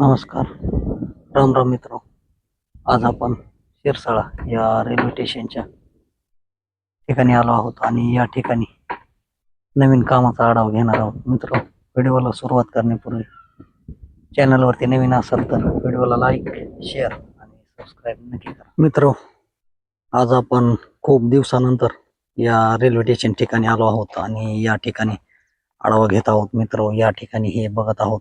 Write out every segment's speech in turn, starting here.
नमस्कार. राम राम मित्र. आज आपण शिरसाळा या रेल्वे स्टेशनच्या ठिकाणी आलो आहोत आणि या ठिकाणी नवीन कामाचा आढावा घेणार आहोत. मित्र व्हिडिओला सुरुवात करण्यापूर्वी चॅनलवरती नवीन असाल तर व्हिडिओला लाईक शेअर आणि सबस्क्राईब नक्की करा. मित्र आज आपण खूप दिवसानंतर या रेल्वे स्टेशन ठिकाणी आलो आहोत आणि या ठिकाणी आढावा घेत आहोत. मित्र या ठिकाणी हे बघत आहोत.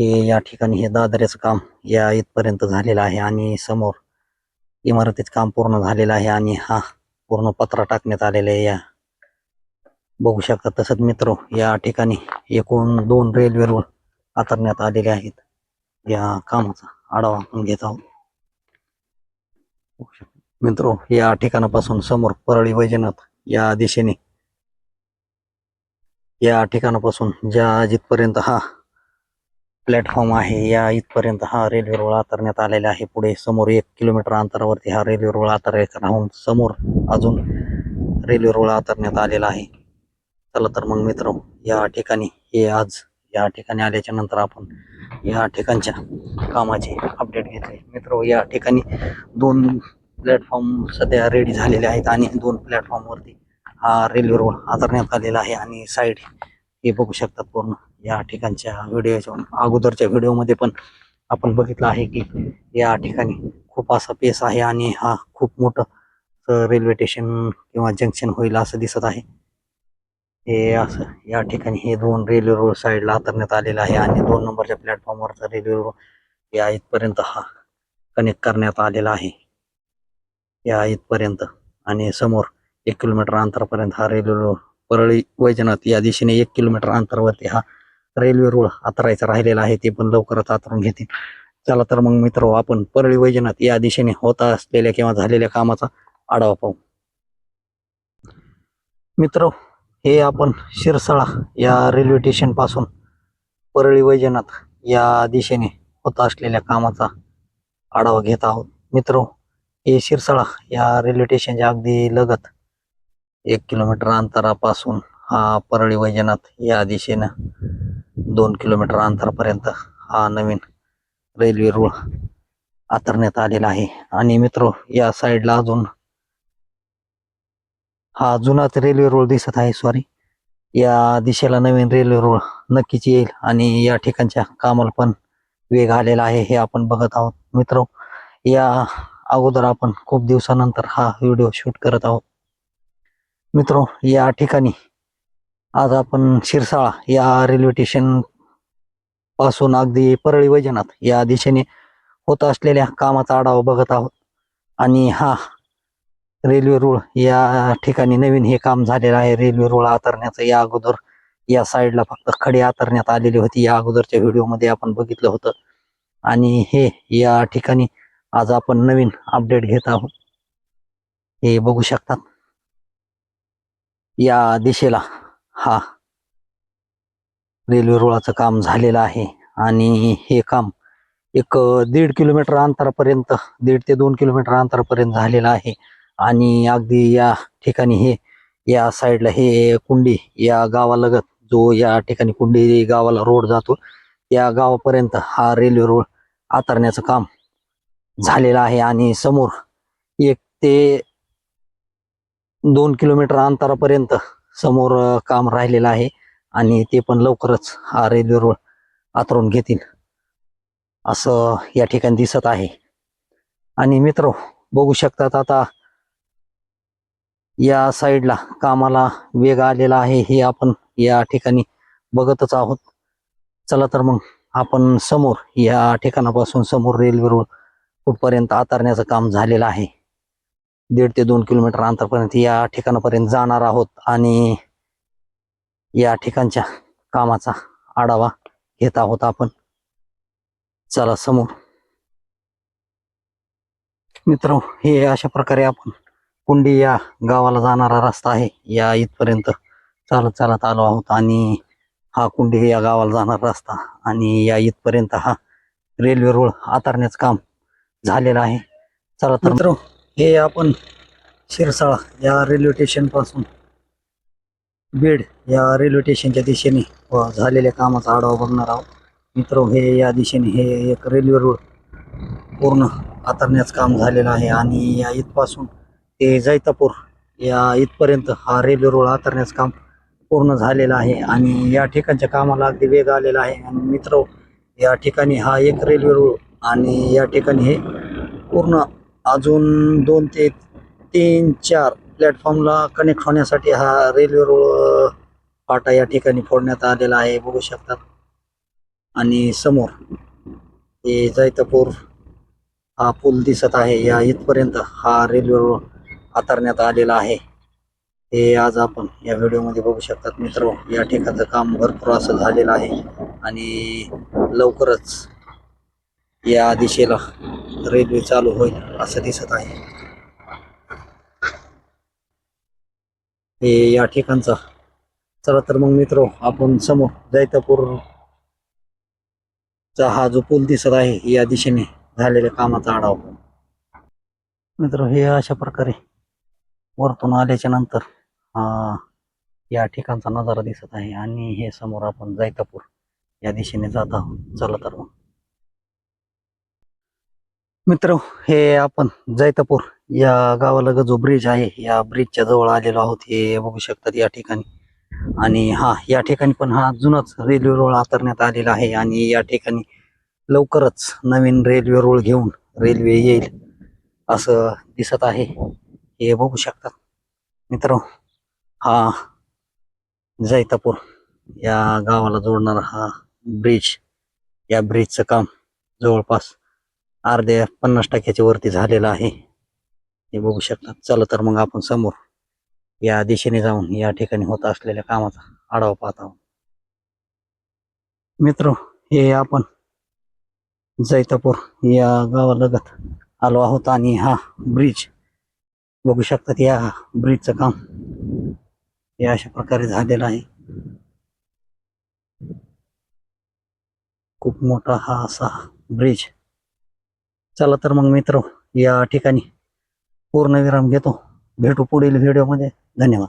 हे या ठिकाणी हे दादऱ्याचं काम या इथपर्यंत झालेलं आहे आणि समोर इमारतीचं काम पूर्ण झालेलं आहे आणि हा पूर्ण पत्रा टाकण्यात आलेला आहे या. बघू शकता तसंच मित्र या ठिकाणी एकूण दोन रेल्वे रूळ आतरण्यात आलेले आहेत. या कामाचा आढावा आपण घेत आहोत. मित्र या ठिकाणापासून समोर परळी वैजनाथ या दिशेने. या ठिकाणापासून ज्या जिथपर्यंत हा प्लॅटफॉर्म आहे. या इथपर्यंत हा रेल्वे रुळ आतरण्यात आलेला आहे. पुढे समोर एक किलोमीटर अंतरावरती हा रेल्वे रुळ आतरायचा राहून समोर अजून रेल्वे रुळ आतरण्यात आलेला आहे. चला तर मग मित्र या ठिकाणी हे आज या ठिकाणी आल्याच्यानंतर आपण या ठिकाणच्या कामाचे अपडेट घेतले. मित्र या ठिकाणी दोन प्लॅटफॉर्म सध्या रेडी झालेले आहेत आणि दोन प्लॅटफॉर्मवरती हा रेल्वे रोड आतरण्यात आलेला आहे आणि साईड हे बघू शकतात पूर्ण. या ठिकाणच्या व्हिडिओच्या अगोदरच्या व्हिडिओमध्ये पण आपण बघितलं आहे की या ठिकाणी खूप असा पेस आहे आणि हा खूप मोठं रेल्वे स्टेशन किंवा जंक्शन होईल असं दिसत आहे. हे असं या ठिकाणी हे दोन रेल्वे रोड साईडला आतरण्यात आलेलं आहे आणि दोन नंबरच्या प्लॅटफॉर्मवरचा रेल्वे रोड या इथपर्यंत हा कनेक्ट करण्यात आलेला आहे. या इथपर्यंत आणि समोर एक किलोमीटर अंतरापर्यंत हा रेल्वे रोड परळी वैजनाथ या दिशेने एक किलोमीटर अंतरावरती हा रेल्वे रुळ आतरायचा राहिलेला आहे ते पण लवकरच आतरून घेतील. चला तर मग मित्र आपण परळी वैजनाथ या दिशेने होता असलेल्या किंवा झालेल्या कामाचा आढावा पाहू. मित्र हे आपण शिरसाळा या रेल्वे स्टेशनपासून परळी वैजनाथ या दिशेने होत असलेल्या कामाचा आढावा घेत आहोत. मित्र हे शिरसाळा या रेल्वे स्टेशनच्या अगदी लगत एक किलोमीटर अंतरापासून हा परळी वैजनाथ या दिशेनं दोन किलोमीटर अंतरापर्यंत हा नवीन रेल्वे रूळ आतरण्यात आलेला आहे. आणि मित्र या साईडला अजून हा जुनाच रेल्वे रूळ दिसत आहे सॉरी या दिशेला नवीन रेल्वे रूळ नक्कीच येईल आणि या ठिकाणच्या कामाला पण वेग आलेला आहे हे आपण बघत आहोत. मित्र या अगोदर आपण खूप दिवसानंतर हा व्हिडिओ शूट करत आहोत. मित्र या ठिकाणी आज आपण शिरसाळा या रेल्वे स्टेशनपासून अगदी परळी वैजनाथ या दिशेने होत असलेल्या कामाचा आढावा बघत आहोत. आणि हा रेल्वे रुळ या ठिकाणी नवीन हे काम झालेलं आहे. रेल्वे रुळ आतरण्याचं या अगोदर या साईडला फक्त खडे आतरण्यात आलेली होती. या अगोदरच्या व्हिडिओमध्ये आपण बघितलं होतं. आणि हे या ठिकाणी आज आपण नवीन अपडेट घेत आहोत. हे बघू शकतात. या दिशेला हा रेल्वे रुळाचं काम झालेलं आहे. आणि हे काम एक दीड किलोमीटर अंतरापर्यंत दीड ते दोन किलोमीटर अंतरापर्यंत झालेलं आहे. आणि अगदी या ठिकाणी हे या साईडला हे कुंडी या गावालगत जो या ठिकाणी कुंडी गावाला रोड जातो या गावापर्यंत हा रेल्वे रोड आतरण्याचं काम झालेलं आहे. आणि समोर एक ते दोन किलोमीटर अंतरापर्यंत समोर काम राहिलेलं आहे आणि ते पण लवकरच हा रेल्वे आतरून घेतील. असं या ठिकाणी दिसत आहे. आणि मित्र बघू शकतात आता या साईडला कामाला वेग आलेला आहे हे आपण या ठिकाणी बघतच आहोत. चला तर मग आपण समोर या ठिकाणापासून समोर रेल्वे रोड कुठपर्यंत आतरण्याचं काम झालेलं आहे. दीड ते दोन किलोमीटर अंतरपर्यंत या ठिकाणापर्यंत जाणार आहोत आणि या ठिकाणच्या कामाचा आढावा घेत आहोत आपण. चला समोर. मित्र हे अशा प्रकारे आपण कुंडी या गावाला जाणारा रस्ता आहे. या इथपर्यंत चालत चालत आलो आहोत आणि हा कुंडी या गावाला जाणारा रस्ता आणि या इथपर्यंत हा रेल्वे रोड आतारण्याचं काम झालेलं आहे. चला तर मित्र हे आपण शिरसाळा या रेल्वे स्टेशनपासून बीड या रेल्वे स्टेशनच्या दिशेने व झालेल्या कामाचा आढावा बघणार आहोत. मित्र हे या दिशेने हे एक रेल्वे रोड पूर्ण आतरण्याचं काम झालेलं आहे आणि या इथपासून ते जैतापूर या इथपर्यंत हा रेल्वे रोड आतरण्याचं काम पूर्ण झालेलं आहे आणि या ठिकाणच्या कामाला अगदी वेग आलेला आहे. आणि मित्र या ठिकाणी हा एक रेल्वे रोड आणि या ठिकाणी हे पूर्ण अजून दोन ते तीन चार प्लॅटफॉर्मला कनेक्ट होण्यासाठी हा रेल्वे रोड फाटा या ठिकाणी फोडण्यात आलेला आहे. बघू शकतात आणि समोर हे जैतपूर हा पूल दिसत आहे. या इथपर्यंत हा रेल्वे रोड हातारण्यात आलेला आहे. हे आज आपण या व्हिडिओमध्ये बघू शकतात मित्र. या ठिकाणचं काम भरपूर असं झालेलं आहे. आणि लवकरच या दिशेला रेल्वे चालू होईल असं दिसत आहे. हे या ठिकाणचा. चला तर मग मित्र आपण समोर जैतापूर चा हा जो पूल दिसत आहे या दिशेने झालेल्या कामाचा आढावा मित्र हे अशा प्रकारे वरतून आल्याच्यानंतर या ठिकाणचा नजारा दिसत आहे आणि हे समोर आपण जैतापूर या दिशेने जात आहोत. चला तर मग. मित्र हे आपण जैतापूर या गावाला जो ब्रिज आहे या ब्रिजच्या जवळ आलेलो आहोत हे बघू शकतात या ठिकाणी. आणि हा या ठिकाणी पण हा जुनाच रेल्वे रोड आतरण्यात आलेला आहे आणि या ठिकाणी लवकरच नवीन रेल्वे रोड घेऊन रेल्वे येईल असं दिसत आहे. हे बघू शकतात. मित्र हा जैतापूर या गावाला जोडणारा हा ब्रिज या ब्रिजचं काम जवळपास अर्ध्या पन्नास टक्क्याच्या वरती झालेलं आहे. हे बघू शकतात चला तर मग आपण समोर या दिशेने जाऊन या ठिकाणी होत असलेल्या कामाचा आढावा पाहत आहोत. मित्र हे आपण जैतापूर या गावालगत आलो आहोत आणि हा ब्रिज बघू शकतात या ब्रिजचं काम हे अशा प्रकारे झालेलं आहे. खूप मोठा हा असा ब्रिज चला तर मग मित्र या ठिकाणी पूर्ण विराम घेतो. भेटू पुढील व्हिडिओमध्ये धन्यवाद.